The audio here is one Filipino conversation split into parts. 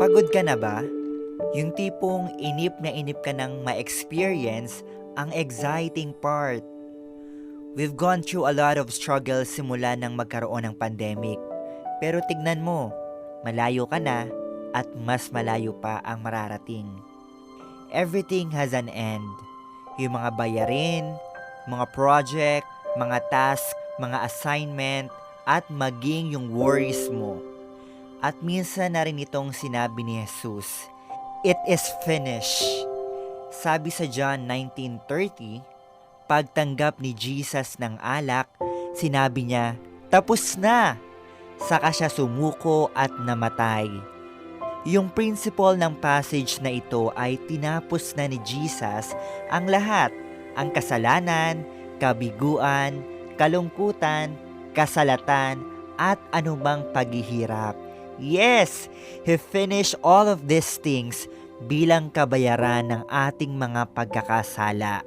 Pagod ka na ba? Yung tipong inip na inip ka ng ma-experience ang exciting part. We've gone through a lot of struggles simula nang magkaroon ng pandemic. Pero tignan mo, malayo ka na at mas malayo pa ang mararating. Everything has an end. Yung mga bayarin, mga project, mga task, mga assignment, at maging yung worries mo. At minsan na rin itong sinabi ni Jesus, It is finished. Sabi sa John 19.30, pagtanggap ni Jesus ng alak, sinabi niya, Tapos na! Saka siya sumuko at namatay. Yung principle ng passage na ito ay tinapos na ni Jesus ang lahat, ang kasalanan, kabiguan, kalungkutan, kasalatan, at anumang paghihirap. Yes, He finished all of these things bilang kabayaran ng ating mga pagkakasala.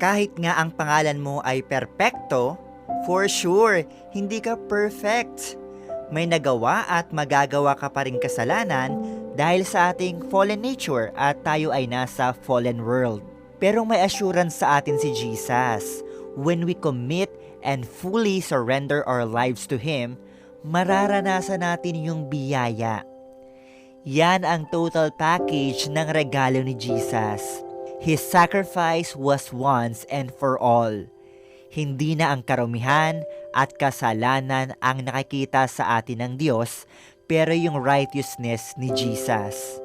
Kahit nga ang pangalan mo ay perpekto, for sure, hindi ka perfect. May nagawa at magagawa ka pa rin kasalanan dahil sa ating fallen nature at tayo ay nasa fallen world. Pero may assurance sa atin si Jesus. When we commit and fully surrender our lives to Him, mararanasan natin yung biyaya. Yan ang total package ng regalo ni Jesus. His sacrifice was once and for all. Hindi na ang karumihan at kasalanan ang nakikita sa atin ng Diyos, pero yung righteousness ni Jesus.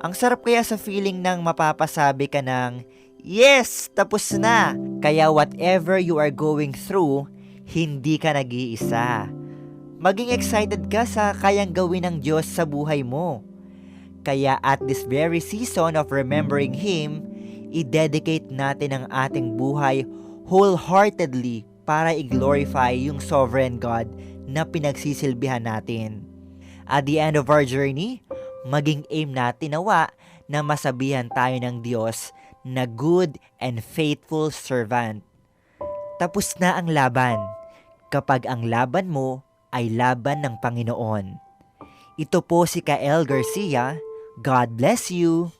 Ang sarap kaya sa feeling ng mapapasabi ka ng, Yes, tapos na! Kaya whatever you are going through, hindi ka nag-iisa. Maging excited ka sa kayang gawin ng Diyos sa buhay mo. Kaya at this very season of remembering Him, i-dedicate natin ang ating buhay wholeheartedly para i-glorify yung sovereign God na pinagsisilbihan natin. At the end of our journey, maging aim natin nawa na masabihan tayo ng Diyos na good and faithful servant. Tapos na ang laban kapag ang laban mo ay laban ng Panginoon. Ito po si Kael Garcia. God bless you.